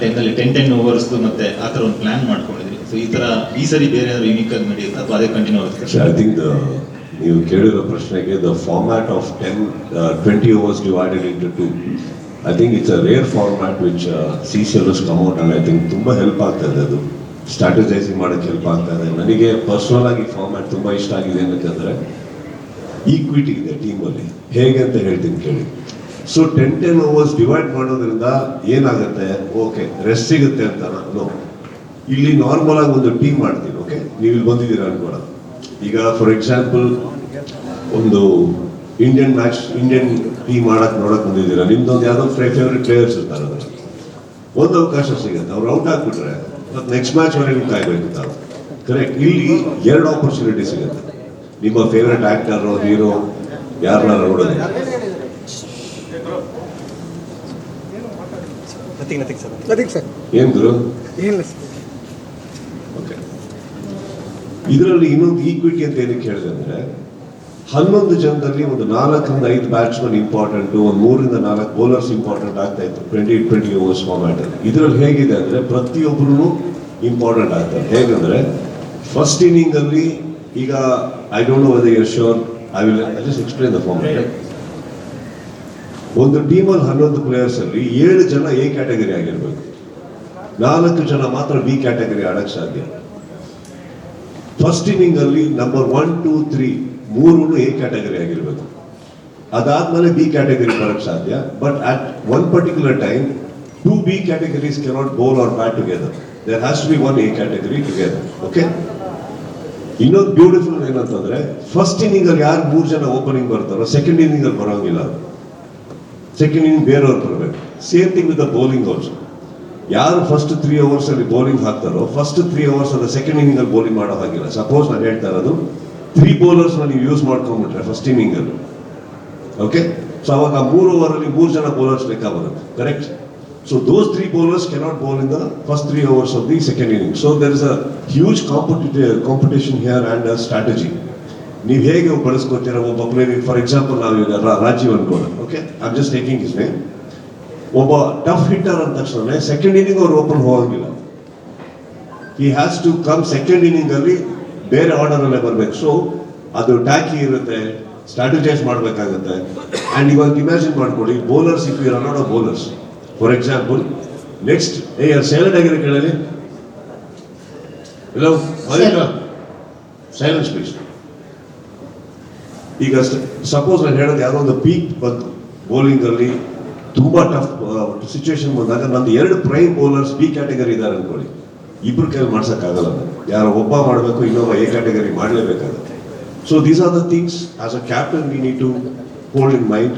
Ten ಅಲ್ಲಿ ten ten overs ಮತ್ತೆ ಆ ಥರ ಒಂದು ಪ್ಲಾನ್ ಮಾಡ್ಕೊಂಡಿದ್ರಿ ಸೊ ಈ ತರ ಈ ಸರಿ ಬೇರೆ ಏನಾದ್ರು ಯೂನಿಕ್ ಆಗಿ ನಡೆಯುತ್ತೆ? ಅಥವಾ ಅದೇ ಕಂಟಿನ್ಯೂ ಆಗುತ್ತೆ. ಐ ಥಿಂಕ್ ನೀವು ಕೇಳಿರೋ ಪ್ರಶ್ನೆಗೆ the format of ten twenty overs divided into two I think it's a rare format which C C L come out and I think ತುಂಬ ಹೆಲ್ಪ್ ಆಗ್ತದೆ ಅದು. ಸ್ಟ್ರಾಟಜೈಸಿಂಗ್ ಮಾಡೋಕ್ಕೆ ಹೆಲ್ಪ್ ಆಗ್ತದೆ ನನಗೆ ಪರ್ಸನಲ್ ಆಗಿ ಫಾರ್ಮ್ಯಾಟ್ ತುಂಬ ಇಷ್ಟ ಆಗಿದೆ ಏನಕ್ಕಂದ್ರೆ ಈಕ್ವಿಟಿ ಇದೆ ಟೀಮಲ್ಲಿ ಹೇಗೆ ಅಂತ ಹೇಳ್ತೀನಿ ಕೇಳಿ. So ten ten overs divide ಮಾಡೋದ್ರಿಂದ ಏನಾಗುತ್ತೆ? ಓಕೆ ರೆಸ್ಟ್ ಸಿಗುತ್ತೆ ಅಂತ ನಾನು ಇಲ್ಲಿ ನಾರ್ಮಲ್ ಆಗಿ ಒಂದು ಟೀಮ್ ಮಾಡ್ತೀನಿ ಓಕೆ ನೀವು ಇಲ್ಲಿ ಬಂದಿದ್ದೀರಾ ಅನ್ಕೋಣ ಈಗ ಫಾರ್ ಎಕ್ಸಾಂಪಲ್ ಒಂದು ಇಂಡಿಯನ್ ಮ್ಯಾಚ್ ಇಂಡಿಯನ್ ಟೀಮ್ ಆಡಕ್, ನೋಡಕ್ ಬಂದಿದ್ದೀರಾ? ನಿಮ್ದೊಂದು ಯಾವ್ದೋ ಫೇವ್ರೆಟ್ ಪ್ಲೇಯರ್ಸ್ ಇರ್ತಾರೆ ಒಂದು ಅವಕಾಶ ಸಿಗುತ್ತೆ, ಅವ್ರು ಔಟ್ ಆಗ್ಬಿಟ್ರೆ, ಮತ್ತೆ ನೆಕ್ಸ್ಟ್ ಮ್ಯಾಚ್ ವರೆಗೂ ಕಾಯ್ಬೇಕು ತಾವು ಕರೆಕ್ಟ್ ಇಲ್ಲಿ ಎರಡು ಆಪರ್ಚುನಿಟಿ ಸಿಗುತ್ತೆ. ನಿಮ್ಮ ಫೇವ್ರೆಟ್ ಆಕ್ಟರ್ ಹೀರೋ ಯಾರನ್ನ ನೋಡೋದು? Nothing nothing sir nothing sir ಏನು ಗುರು? ಏನಿಲ್ಲ ಸರ್ ಓಕೆ ಇದರಲ್ಲಿ ಇನ್ನೊಂದು ಈಕ್ವಿಟಿ ಅಂತ ಏನಕ್ಕೆ ಹೇಳಿದೆ ಅಂದ್ರೆ ಹನ್ನೊಂದು ಜನದಲ್ಲಿ ಒಂದು ನಾಲ್ಕರಿಂದ ಐದು ಬ್ಯಾಟ್ಸ್ಮನ್ ಇಂಪಾರ್ಟೆಂಟ್ ಒಂದು ಮೂರಿಂದ ನಾಲ್ಕು ಬೌಲರ್ಸ್ ಇಂಪಾರ್ಟೆಂಟ್ ಆಗ್ತಾ ಇತ್ತು ಟ್ವೆಂಟಿ ಟ್ವೆಂಟಿ ಓವರ್ಸ್ ಫಾರ್ಮ್ಯಾಟ್ ಅಲ್ಲಿ. ಇದರಲ್ಲಿ ಹೇಗಿದೆ ಅಂದ್ರೆ ಪ್ರತಿಯೊಬ್ಬರು ಇಂಪಾರ್ಟೆಂಟ್ ಆಗ್ತಾರೆ ಹೇಗಂದ್ರೆ ಫಸ್ಟ್ ಇನ್ನಿಂಗ್ ಅಲ್ಲಿ ಈಗ I don't know whether you're sure I will I just explain the format ಒಂದು ಟೀಮಲ್ಲಿ ಹನ್ನೊಂದು ಪ್ಲೇಯರ್ಸ್ ಅಲ್ಲಿ ಏಳು ಜನ ಎ ಕ್ಯಾಟಗರಿ ಆಗಿರ್ಬೇಕು. ನಾಲ್ಕು ಜನ ಮಾತ್ರ ಬಿ ಕ್ಯಾಟಗರಿ ಆಡಕ್ ಸಾಧ್ಯ. ಫಸ್ಟ್ ಇನ್ನಿಂಗ್ ಅಲ್ಲಿ ನಂಬರ್ ಒನ್ ಟೂ ತ್ರೀ ಮೂರು ಎ ಕ್ಯಾಟಗರಿ ಆಗಿರ್ಬೇಕು. ಅದಾದ್ಮೇಲೆ ಬಿ ಕ್ಯಾಟಗರಿ ಬರಕ್ ಸಾಧ್ಯ. But at one particular time two B categories cannot bowl or bat together there has be one A category together okay ಇನ್ನೊಂದು beautiful ಏನಂತಂದ್ರೆ first inning ಅಲ್ಲಿ ಯಾರು ಮೂರು ಜನ ಓಪನಿಂಗ್ ಬರ್ತಾರೋ ಸೆಕೆಂಡ್ ಇನ್ನಿಂಗ್ ಅಲ್ಲಿ ಬರೋಂಗಿಲ್ಲ. ಸೆಕೆಂಡ್ ಇನ್ನಿಂಗ್ ಬೇರೆಯವ್ರು ಬರಬೇಕು. Same thing with the bowling also ಯಾರು ಫಸ್ಟ್ ತ್ರೀ ಅವರ್ಸ್ ಅಲ್ಲಿ ಬೌಲಿಂಗ್ ಹಾಕ್ತಾರೋ ಫಸ್ಟ್ ತ್ರೀ ಅವರ್ಸ್ ಅದ ಸೆಕೆಂಡ್ ಇನ್ನಿಂಗ್ ಅಲ್ಲಿ ಬೌಲಿಂಗ್ ಮಾಡೋ ಹಾಗಿಲ್ಲ. ಸಪೋಸ್ ನಾನು ಹೇಳ್ತಾ ಇರೋದು ತ್ರೀ ಬೌಲರ್ಸ್ ನೀವು ಯೂಸ್ ಮಾಡ್ಕೊಂಡ್ಬಿಟ್ರೆ ಫಸ್ಟ್ ಇನ್ನಿಂಗ್ ಅಲ್ಲಿ. ಓಕೆ ಸೊ ಅವಾಗ ಮೂರು ಓವರಲ್ಲಿ ಮೂರು ಜನ ಬೌಲರ್ಸ್ ಲೆಕ್ಕ ಬರುತ್ತೆ. Correct so those three bowlers cannot bowl in the first three overs of the second inning so there is a huge competitive competition here and strategy ನೀವು ಹೇಗೆ ಬಳಸ್ಕೊತೀರ? ಒಬ್ಬ ಪ್ಲೇ ಫಾರ್ ಎಕ್ಸಾಂಪಲ್ ನಾವು ರಾ- Rajeev ಅನ್ಕೋಣ okay I just taking his name ಒಬ್ಬ tough hitter ಅಂದ ತಕ್ಷಣ second inning ಅವ್ರು ಓಪನ್ ಹೋಗಂಗಿಲ್ಲ. He has to come second inning ಅಲ್ಲಿ ಬೇರೆ ಆರ್ಡರ್ ಅಲ್ಲೇ ಬರ್ಬೇಕು. ಸೊ ಅದು ಟ್ಯಾಕಿ ಇರುತ್ತೆ ಸ್ಟ್ರಾಟಜೈಸ್ ಮಾಡಬೇಕಾಗುತ್ತೆ. ಅಂಡ್ ಇವಾಗ ಇಮ್ಯಾಜಿನ್ ಮಾಡ್ಕೊಳ್ಳಿ bowlers if you run of bowlers for example next ಏ ಸೈಲೆಂಟ್ ಆಗಿರೋ ಕೇಳಲಿ? ಹಲೋ ಸೈಲೆನ್ಸ್ ಪ್ಲೀಸ್ ಈಗ ಸಪೋಸ್ ನಾನು ಹೇಳೋದು ಯಾವುದೋ ಒಂದು ಪೀಕ್ ಬಂತು. ಬೌಲಿಂಗ್ ಅಲ್ಲಿ ತುಂಬಾ ಟಫ್ ಸಿಚುವೇಶನ್ ಬಂದಾಗ ನಂದು ಎರಡು ಪ್ರೈಮ್ ಬೌಲರ್ಸ್ ಬಿ ಕ್ಯಾಟಗರಿ ಇದ್ದಾರೆ ಅನ್ಕೊಳ್ಳಿ. ಇಬ್ರು ಕೈಲಿ ಮಾಡ್ಸೋಕ್ಕಾಗಲ್ಲ ಯಾರೋ ಒಬ್ಬ ಮಾಡಬೇಕು, ಇನ್ನೊಬ್ಬ A category ಮಾಡಲೇಬೇಕಾಗುತ್ತೆ. So these are the things as a captain we need to hold in mind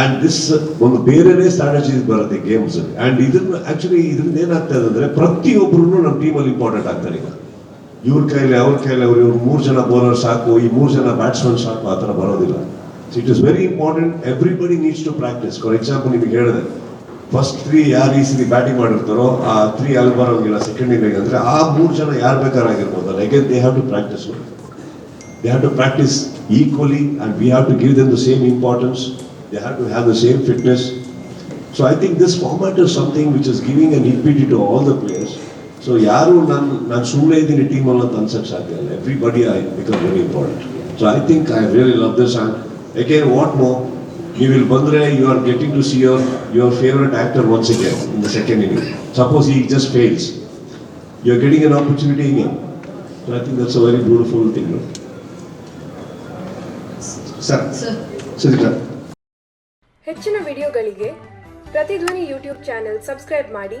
and this ಒಂದು ಬೇರೆನೇ ಸ್ಟ್ರಾಟಜಿ ಬರುತ್ತೆ ಗೇಮ್ಸ್ ಅಂಡ್ ಇದನ್ನ ಆಕ್ಚುಲಿ ಇದರಿಂದ ಏನಾಗ್ತದೆ ಅಂದರೆ ಪ್ರತಿಯೊಬ್ಬರು ನಮ್ಮ ಟೀಮಲ್ಲಿ ಇಂಪಾರ್ಟೆಂಟ್ ಆಗ್ತಾರೆ ಈಗ. ಇವ್ರ ಕೈಲಿ, ಅವ್ರ ಕೈಲಿ ಅವ್ರು ಇವ್ರು ಮೂರು ಜನ ಬೌಲರ್ ಸಾಕು, ಈ ಮೂರು ಜನ ಬ್ಯಾಟ್ಸ್ಮನ್ ಸಾಕು, ಆ ಥರ ಬರೋದಿಲ್ಲ. It is very important everybody needs to practise for example ನಿಮಗೆ ಹೇಳಿದೆ ಫಸ್ಟ್ ತ್ರೀ ಯಾರು ಈ ಸರಿ ಬ್ಯಾಟಿಂಗ್ ಮಾಡಿರ್ತಾರೋ, ಆ ತ್ರೀ ಅಲ್ಲಿ ಬರೋಂಗಿಲ್ಲ ಸೆಕೆಂಡ್ ಇನ್ನಿಂಗ್ ಅಂದರೆ ಆ ಮೂರು ಜನ ಯಾರು ಬೇಕಾದ್ರಾಗಿರ್ಬೋದಲ್ಲ again they have to practise they have to practise equally and we have to give then the same importance they have to have the same fitness so I think this format is something which is giving an equity to all the players So ಯಾರು ನಾನು ನಾನು ಸುಮ್ಮನೆ ಇದ್ದೀನಿ ಟೀಮಲ್ಲಿ ಅಂತ ಅನ್ಸಕ್ಕೆ ಸಾಧ್ಯ ಇಲ್ಲ. Everybody I become very important so I think I really love this and ಏಕೆ ವಾಟ್ ಮೋ ನೀವು ಇಲ್ಲಿ ಬಂದರೆ you are getting to see your your favourite actor once again in the second inning suppose ಈ just fails you are getting an opportunity again so I think that's a very beautiful thing sir sir Sudeep ಹೆಚ್ಚಿನ ವಿಡಿಯೋಗಳಿಗೆ Prathidhvani YouTube channel subscribe ಮಾಡಿ.